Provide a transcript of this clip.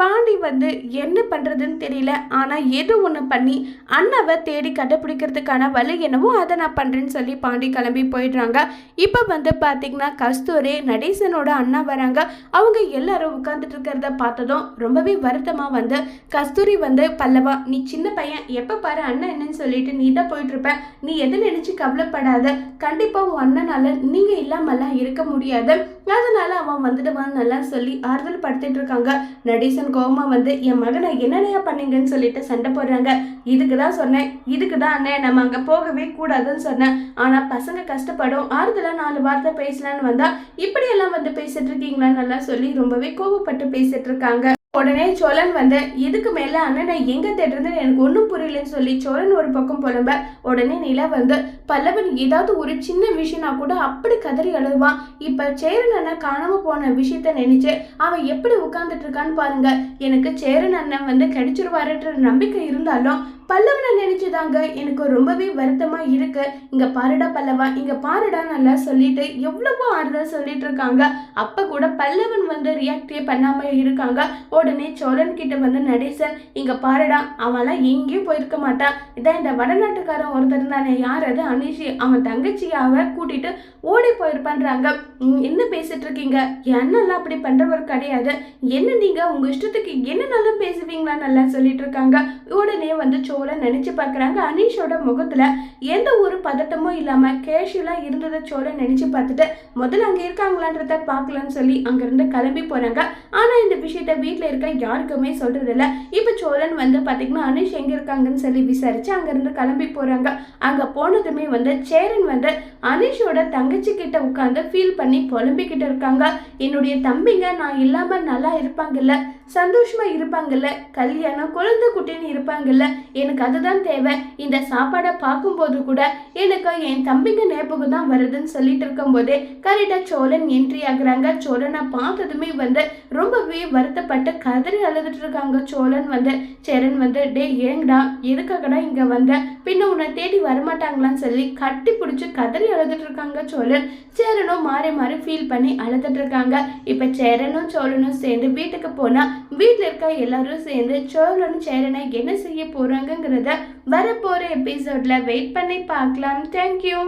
பாண்டி வந்து என்ன பண்ணுறதுன்னு தெரியல. ஆனால் ஏதோ ஒன்று பண்ணி அண்ணாவை தேடி கண்டுபிடிக்கிறதுக்கான வழி என்னவோ அதை நான் பண்ணுறேன்னு சொல்லி பாண்டி கிளம்பி போயிடுறாங்க. இப்போ வந்து பார்த்திங்கன்னா கஸ்தூரி நடேசனோட அண்ணா வராங்க. அவங்க எல்லாரும் உட்காந்துட்டு இருக்கிறத பார்த்ததும் ரொம்பவே வருத்தமாக வந்து கஸ்தூரி வந்து பல்லவா நீ சின்ன பையன் எப்போ பாரு அண்ணன் என்னன்னு சொல்லிட்டு நீ தான் போயிட்டுருப்ப. நீ எதை நினச்சி கவலைப்படாத. கண்டிப்பாக உன் அண்ணனால் நீங்கள் இல்லாமல்லாம் இருக்க முடியாது. அதனால் அவன் வந்துடுவான் நல்லா சொல்லி ஆறுதல் படுத்திட்டு இருக்காங்க. நடேசன் கோமா வந்து என் மகனை என்னென்னையா பண்ணீங்கன்னு சொல்லிட்டு சண்டை போடுறாங்க. இதுக்கு தான் சொன்னேன். இதுக்கு தான் அண்ணே நம்ம அங்கே போகவே கூடாதுன்னு சொன்னேன். ஆனால் பசங்க கஷ்டப்படும். ஆறுதலாக நாலு வார்த்தை பேசலான்னு வந்தா இப்படியெல்லாம் வந்து பேசிட்டு இருக்கீங்களான்னு நல்லா சொல்லி ரொம்பவே கோவப்பட்டு பேசிட்டு இருக்காங்க. உடனே சோழன் வந்து இதுக்கு மேல அண்ணனை எங்க தேடுறதுன்னு எனக்கு ஒன்றும் புரியலன்னு சொல்லி சோழன் ஒரு பக்கம் புலம்ப உடனே நிலா வந்து பல்லவன் ஏதாவது ஒரு சின்ன விஷயம்னா கூட அப்படி கதறி அழுவான். இப்ப சேரன் அண்ணன் காணாம போன விஷயத்த நினைச்சு அவன் எப்படி உட்கார்ந்துட்டு இருக்கான்னு பாருங்க. எனக்கு சேரன் அண்ணன் வந்து கிடைச்சிருவாருன்ற நம்பிக்கை இருந்தாலும் பல்லவனை நினைச்சுதாங்க. எனக்கு ரொம்பவே வருத்தமா இருக்கு. இங்க பாருடா பல்லவா. இங்க பாருடா நல்லா சொல்லிட்டு எவ்வளவோ ஆறுதல் சொல்லிட்டு இருக்காங்க. அப்ப கூட பல்லவன் வந்து ரியாக்டே பண்ணாம இருக்காங்க. உடனே சோழன் கிட்ட வந்து நடேசன் இங்க பாருடா அவன்லாம் எங்கேயும் போயிருக்க மாட்டான். இதான் இந்த வடநாட்டுக்காரன் ஒருத்தர் தானே யார் அது? அனிஷி அவன் தங்கச்சியாவ கூட்டிட்டு ஓடி போயிருப்பான்றாங்க. என்ன பேசிட்டு இருக்கீங்க? என்னெல்லாம் அப்படி பண்றவர் கிடையாது. என்ன நீங்க? உங்க இஷ்டத்துக்கு என்னென்னலாம் பேசுவீங்களா நல்லா சொல்லிட்டு இருக்காங்க. உடனே வந்து ஷோவில் நினைச்சு பார்க்குறாங்க. அனீஷோட முகத்துல எந்த ஒரு பதட்டமும் இல்லாம கேஷுவலாக இருந்ததை சோழன் நினைச்சு பார்த்துட்டு முதல்ல அங்கே இருக்காங்களான்றத பார்க்கலான்னு சொல்லி அங்கிருந்து கிளம்பி போறாங்க. ஆனா இந்த விஷயத்த வீட்டில் இருக்க யாருக்குமே சொல்கிறதில்ல இப்போ சோழன் வந்து பார்த்திங்கன்னா அனீஷ் எங்க இருக்காங்கன்னு சொல்லி விசாரிச்சு அங்கேருந்து கிளம்பி போறாங்க. அங்க போனதுமே வந்து சேரன் வந்து அனீஷோட தங்கச்சி கிட்ட உட்காந்து ஃபீல் பண்ணி புலம்பிக்கிட்டு இருக்காங்க. என்னுடைய தம்பிங்க நான் இல்லாம நல்லா இருப்பாங்கல்ல சந்தோஷமா இருப்பாங்கல்ல கல்யாணம் குழந்தை குட்டின்னு இருப்பாங்கல்ல எனக்கு அதுதான் தேவை. இந்த சாப்பாடை பார்க்கும்போது கூட எனக்கு என் தம்பிங்க ஞாபகம் தான் வருதுன்னு சொல்லிட்டு இருக்கும்போதே கரெக்டாக சோழன் என்ட்ரி ஆகுறாங்க. சோழனை பார்த்ததுமே வந்து ரொம்பவே வருத்தப்பட்டு கதறி அழுதுட்டு இருக்காங்க. சோழன் வந்து சேரன் வந்து டே ஏங்கடா எதுக்காகடா இங்க வந்த? பின்ன உன்னை தேடி வரமாட்டாங்களான்னு சொல்லி கட்டி பிடிச்சி கதறி அழுதுட்டு இருக்காங்க சோழன். சேரனும் மாறி மாறி ஃபீல் பண்ணி அழுதுட்டு இருக்காங்க. இப்ப சேரனும் சோழனும் சேர்ந்து வீட்டுக்கு போனா வீட்டில் இருக்க எல்லாரும் சேர்ந்து சோழனும் சேரனை என்ன செய்ய போறாங்கங்கிறத வரப்போற எபிசோட்ல வெயிட் பண்ணி பார்க்கலாம். தேங்க்யூ